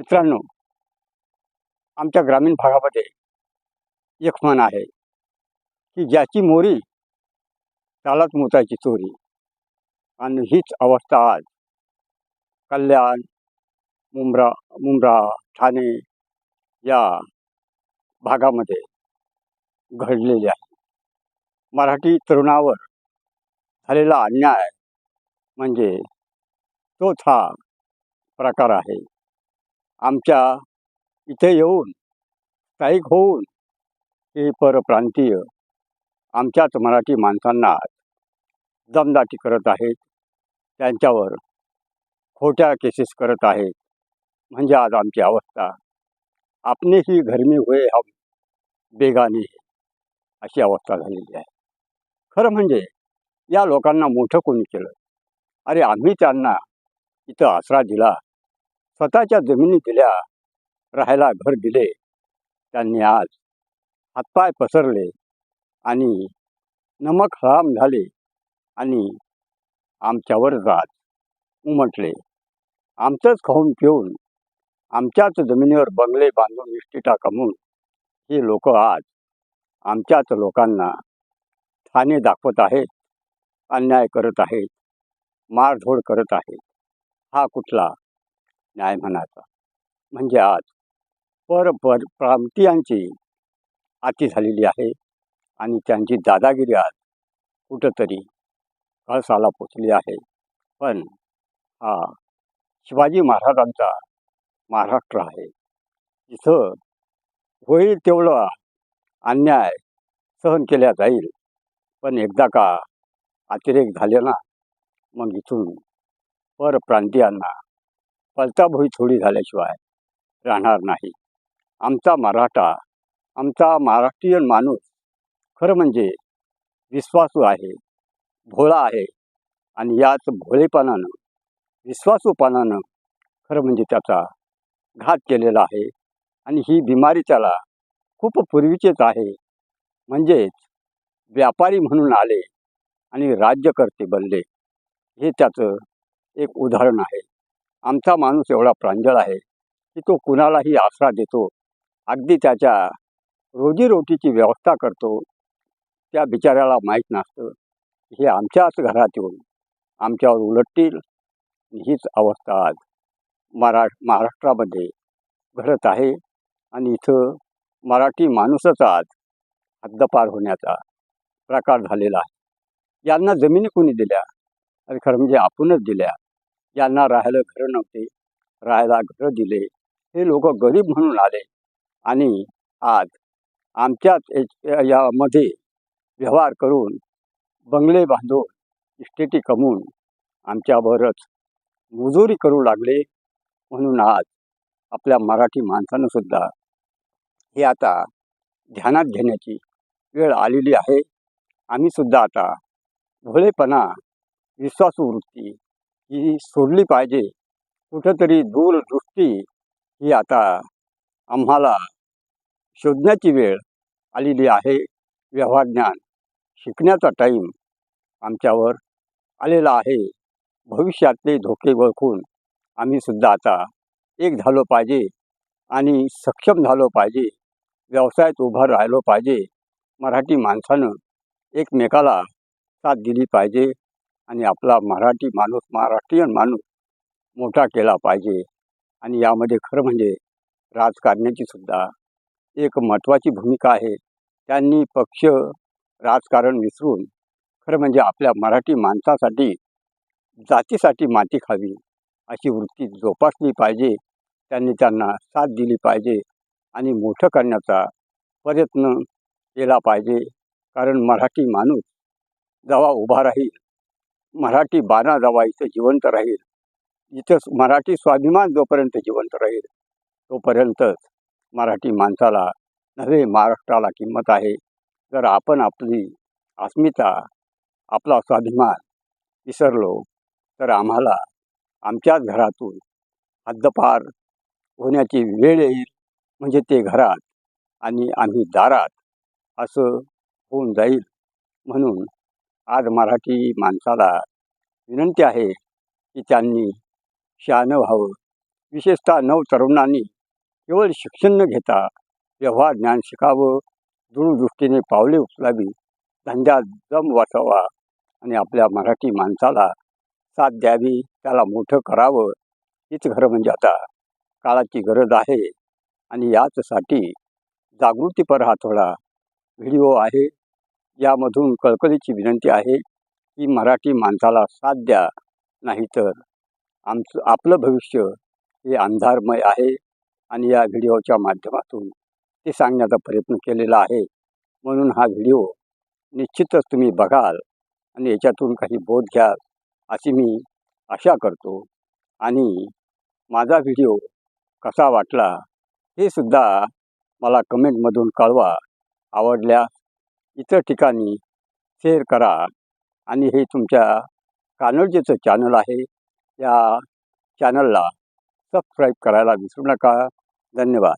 मित्रांनो आमच्या ग्रामीण भागामध्ये एक म्हण आहे की ज्याची मोरी त्यालाच मुताची चोरी. आणि हीच अवस्था आज. कल्याण मुंब्रा मुंब्रा ठाणे या भागामध्ये घडलेली आहे. मराठी तरुणावर झालेला अन्याय म्हणजे तोच हा प्रकार आहे. आमच्या इथे येऊन स्थायिक होऊन हे परप्रांतीय आमच्याच मराठी माणसांना दमदाटी करत आहेत. त्यांच्यावर खोट्या केसेस करत आहेत. म्हणजे आज आमची अवस्था आपने ही घरमी हुए हम बेगाने अशी अवस्था झालेली आहे. खरं म्हणजे या लोकांना मोठं कोणी केलं? अरे आम्ही त्यांना इथं आसरा दिला. स्वतःच्या जमिनी दिल्या राहायला घर दिले. त्यांनी आज हातपाय पसरले आणि नमक हराम झाले आणि आमच्यावर जात उमटले. आमचंच खाऊन पिऊन आमच्याच जमिनीवर बंगले बांधून इष्टिटा कमवून हे लोक आज आमच्याच लोकांना ठाणे दाखवत आहेत अन्याय करत आहेत मारधोड करत आहेत. हा कुठला न्याय म्हणायचा. म्हणजे आज पर पर प्रांतीयांची आती झालेली आहे आणि त्यांची दादागिरी आज कुठंतरी कळसाला पोचली आहे. पण हा शिवाजी महाराजांचा महाराष्ट्र आहे. इथं होईल तेवढं अन्याय सहन केला जाईल. पण एकदा का अतिरेक झाले ना मग इथून परप्रांतीयांना पलताभुई थोडी झाल्याशिवाय राहणार नाही. आमचा मराठा आमचा महाराष्ट्रीयन माणूस खरं म्हणजे विश्वासू आहे भोळा आहे आणि याच भोळेपणानं विश्वासूपणानं खरं म्हणजे त्याचा घात केलेला आहे आणि ही बिमारी त्याला खूप पूर्वीचेच आहे. म्हणजेच व्यापारी म्हणून आले आणि राज्यकर्ते बनले. हे त्याचं एक उदाहरण आहे. आमचा माणूस एवढा प्रांजळ आहे की तो कुणालाही आसरा देतो. अगदी त्याच्या रोजीरोटीची व्यवस्था करतो. त्या बिचाऱ्याला माहीत नसतं. हे आमच्याच घरात येऊन आमच्यावर उलटतील. हीच अवस्था आज मरा महाराष्ट्रामध्ये घडत आहे. आणि इथं मराठी माणूसच आज हद्दपार होण्याचा प्रकार झालेला आहे. यांना जमिनी कोणी दिल्या? अरे खरं म्हणजे आपणच दिल्या. ज्यांना राहायला घरं नव्हते. राहायला घरं दिले. हे लोक गरीब म्हणून आले. आणि आज आमच्याच यामध्ये व्यवहार करून बंगले बांधून इस्टेटी कमवून आमच्यावरच मुजोरी करू लागले म्हणून आज आपल्या मराठी माणसानं सुद्धा हे आता ध्यानात घेण्याची वेळ आलेली आहे. आम्हीसुद्धा आता भोळेपणा विश्वासू वृत्ती ही सोडली पाहिजे. कुठंतरी दूरदृष्टी ही आता आम्हाला शोधण्याची वेळ आलेली आहे. व्यवहार ज्ञान शिकण्याचा टाईम आमच्यावर आलेला आहे. भविष्यातले धोके ओळखून आम्ही सुद्धा आता एक झालो पाहिजे आणि सक्षम झालो पाहिजे. व्यवसायात उभं राहिलो पाहिजे. मराठी माणसानं एकमेकाला साथ दिली पाहिजे. आणि आपला मराठी माणूस महाराष्ट्रीयन माणूस मोठा केला पाहिजे. आणि यामध्ये खरं म्हणजे राजकारण्याची सुद्धा एक महत्त्वाची भूमिका आहे. त्यांनी पक्ष राजकारण विसरून खरं म्हणजे आपल्या मराठी माणसासाठी जातीसाठी माती खावी अशी वृत्ती जोपासली पाहिजे. त्यांनी त्यांना साथ दिली पाहिजे आणि मोठं करण्याचा प्रयत्न केला पाहिजे. कारण मराठी माणूस जेव्हा उभा राहील मराठी बाणा जावा इथं जिवंत राहील. इथं मराठी स्वाभिमान जोपर्यंत जिवंत राहील तोपर्यंतच मराठी माणसाला नव्हे महाराष्ट्राला किंमत आहे. जर आपण आपली अस्मिता आपला स्वाभिमान विसरलो तर आम्हाला आमच्याच घरातून हद्दपार होण्याची वेळ येईल. म्हणजे ते घरात आणि आम्ही दारात असं होऊन जाईल म्हणून आज मराठी माणसाला विनंती आहे की त्यांनी शहाणं व्हावं. विशेषतः नव तरुणांनी केवळ शिक्षण न घेता व्यवहार ज्ञान शिकावं दूरदृष्टीने पावले उचलावी धंद्यात दम वाचावा आणि आपल्या मराठी माणसाला साथ द्यावी त्याला मोठं करावं हीच खरं म्हणजे आता काळाची गरज आहे. आणि याचसाठी जागृतीपर हा थोडा व्हिडिओ आहे. यामधून कळकळीची विनंती आहे की मराठी माणसाला साथ द्या नाहीतर आमचं आपलं भविष्य हे अंधारमय आहे. आणि या व्हिडिओच्या माध्यमातून ते सांगण्याचा प्रयत्न केलेला आहे. म्हणून हा व्हिडिओ निश्चितच तुम्ही बघाल आणि याच्यातून काही बोध घ्याल अशी मी आशा करतो. आणि माझा व्हिडिओ कसा वाटला हे सुद्धा मला कमेंटमधून कळवा. आवडल्यास इतर ठिकाणी शेअर करा. आणि हे तुमच्या कानोजीचं चॅनल आहे या चॅनलला सबस्क्राईब करायला विसरू नका. धन्यवाद.